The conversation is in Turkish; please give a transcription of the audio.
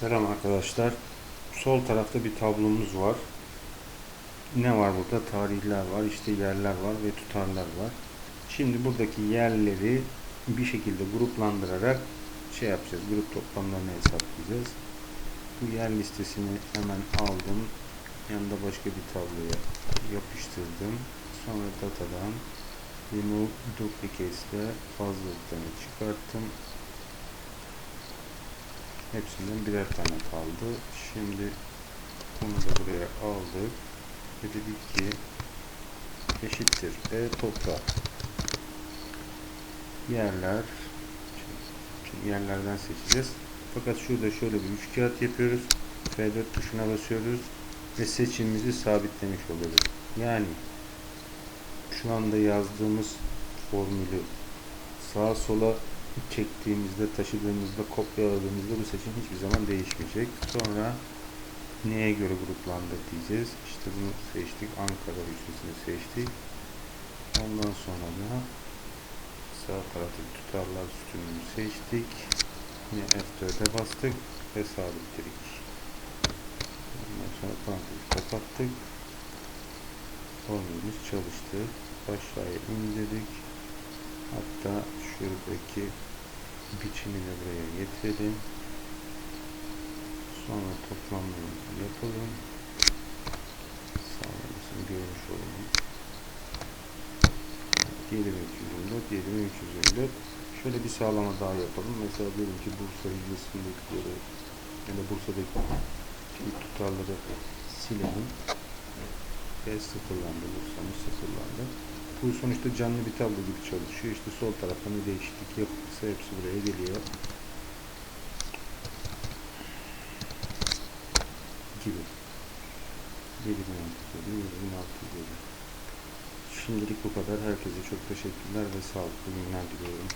Selam arkadaşlar. Sol tarafta bir tablomuz var. Ne var burada? Tarihler var, işte yerler var ve tutarlar var. Şimdi buradaki yerleri bir şekilde gruplandırarak şey yapacağız. Grup toplamlarını hesaplayacağız. Bu yer listesini hemen aldım. Yanında başka bir tabloya yapıştırdım. Sonra datadan remove duplicates ile fazlalıklarını çıkarttım. Hepsinden birer tane kaldı. Şimdi bunu da buraya aldık. Ve dedik ki eşittir e topla yerler yerlerden seçeceğiz. Fakat şurada şöyle bir üç yapıyoruz. F4 tuşuna basıyoruz ve seçimimizi sabitlemiş oluyoruz. Yani şu anda yazdığımız formülü sağa sola çektiğimizde, taşıdığımızda, kopyaladığımızda bu seçim hiçbir zaman değişmeyecek. Sonra neye göre gruplandır diyeceğiz. İşte bunu seçtik. Ankara üçlüsünü seçtik. Ondan sonra da sağ taraftaki tutarlar sütununu seçtik. Yine F4'e bastık ve sabitledik. Ondan sonra parantezi kapattık. Formülümüz çalıştı. Aşağıya indirdik. Hatta şuradaki biçimi de buraya getirelim. Sonra toplamlarımızı yapalım. Sağlamasını görmüş olalım. 7324, 7324. Şöyle bir sağlama daha yapalım. Mesela diyelim ki Bursa hizmetindekileri ya da Bursa'daki tutarları silelim. Ve sıfırlandı. Bursa'mız. Bu sonuçta canlı bir tablo gibi çalışıyor. İşte sol tarafta ne değişiklik yapılırsa hepsi buraya geliyor. Gibi. 7650, 7650. Şimdilik bu kadar. Herkese çok teşekkürler ve sağlıklı günler diliyorum.